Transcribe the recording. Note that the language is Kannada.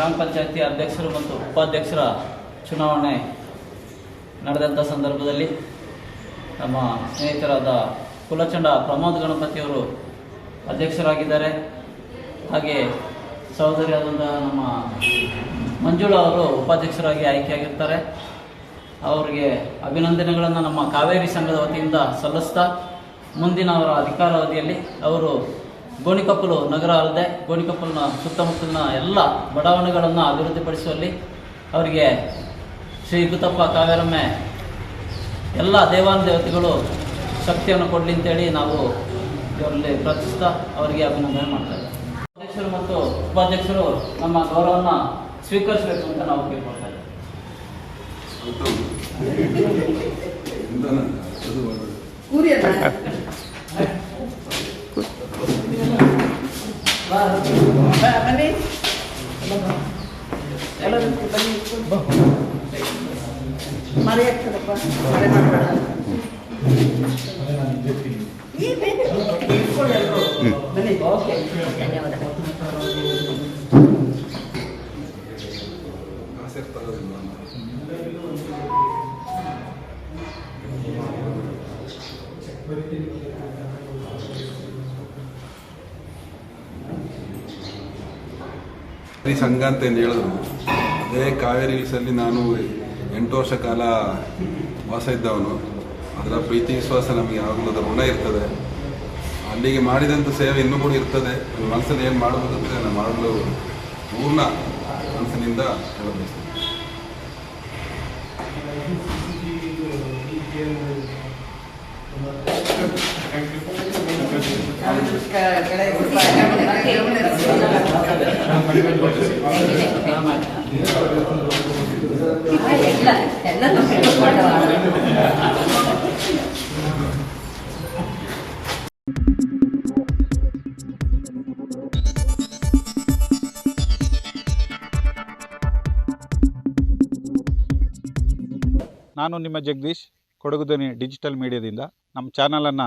ಗ್ರಾಮ ಪಂಚಾಯತಿ ಅಧ್ಯಕ್ಷರು ಮತ್ತು ಉಪಾಧ್ಯಕ್ಷರ ಚುನಾವಣೆ ನಡೆದಂಥ ಸಂದರ್ಭದಲ್ಲಿ ನಮ್ಮ ಸ್ನೇಹಿತರಾದ ಕುಲಚಂಡ ಪ್ರಮೋದ್ ಗಣಪತಿಯವರು ಅಧ್ಯಕ್ಷರಾಗಿದ್ದಾರೆ. ಹಾಗೆ ಸಹೋದರಿಯಾದಂಥ ನಮ್ಮ ಮಂಜುಳಾ ಅವರು ಉಪಾಧ್ಯಕ್ಷರಾಗಿ ಆಯ್ಕೆಯಾಗಿರ್ತಾರೆ. ಅವರಿಗೆ ಅಭಿನಂದನೆಗಳನ್ನು ನಮ್ಮ ಕಾವೇರಿ ಸಂಘದ ವತಿಯಿಂದ ಸಲ್ಲಿಸ್ತಾ ಮುಂದಿನ ಅವರ ಅಧಿಕಾರಾವಧಿಯಲ್ಲಿ ಅವರು ಗೋಣಿಕೊಪ್ಪಲು ನಗರ ಅಲ್ಲದೆ ಗೋಣಿಕೊಪ್ಪಲಿನ ಸುತ್ತಮುತ್ತಲಿನ ಎಲ್ಲ ಬಡಾವಣೆಗಳನ್ನು ಅಭಿವೃದ್ಧಿಪಡಿಸುವಲ್ಲಿ ಅವರಿಗೆ ಶ್ರೀ ಗುತ್ತಪ್ಪ ಕಾವೇರಮ್ಮೆ ಎಲ್ಲ ದೇವಾನ ದೇವತೆಗಳು ಶಕ್ತಿಯನ್ನು ಕೊಡಲಿ ಅಂತೇಳಿ ನಾವು ಇವರಲ್ಲಿ ಪ್ರಾರ್ಥಿಸ್ತಾ ಅವರಿಗೆ ಅಭಿನಂದನೆ ಮಾಡ್ತಾ ಇದ್ದೇವೆ ಅಧ್ಯಕ್ಷರು ಮತ್ತು ಉಪಾಧ್ಯಕ್ಷರು ನಮ್ಮ ಗೌರವವನ್ನು ಸ್ವೀಕರಿಸಬೇಕು ಅಂತ ನಾವು ಕೇಳ್ಕೊಳ್ತಾ ಇದ್ದೇವೆ Ba, apa nih? Kalau kita Mari ya, kenapa? Mari makan. Ini beda. Ini kok ya, bro? Oke. ಈ ಸಂಘ ಅಂತ ಏನು ಹೇಳಿದ್ರು. ಅದೇ ಕಾವೇರಿ ಹಿಲ್ಸಲ್ಲಿ ನಾನು ಎಂಟು ವರ್ಷ ಕಾಲ ವಾಸ ಇದ್ದವನು. ಅದರ ಪ್ರೀತಿ, ವಿಶ್ವಾಸ ನಮಗೆ ಯಾವಾಗಲೂ ಅದರ ಋಣ ಇರ್ತದೆ. ಅಲ್ಲಿಗೆ ಮಾಡಿದಂಥ ಸೇವೆ ಇನ್ನೂ ಕೂಡ ಇರ್ತದೆ. ನನ್ನ ಮನಸ್ಸಲ್ಲಿ ಏನು ಮಾಡಬೇಕು ಅಂತ ನಾನು ಮಾಡಲು ಪೂರ್ಣ ಮನಸ್ಸಿನಿಂದ ಹೇಳಬಯಸ್ತೇನೆ ನಾನು ನಿಮ್ಮ ಜಗದೀಶ್ ಕೊಡಗುದನಿ ಡಿಜಿಟಲ್ ಮೀಡಿಯಾದಿಂದ ನಮ್ಮ ಚಾನಲನ್ನು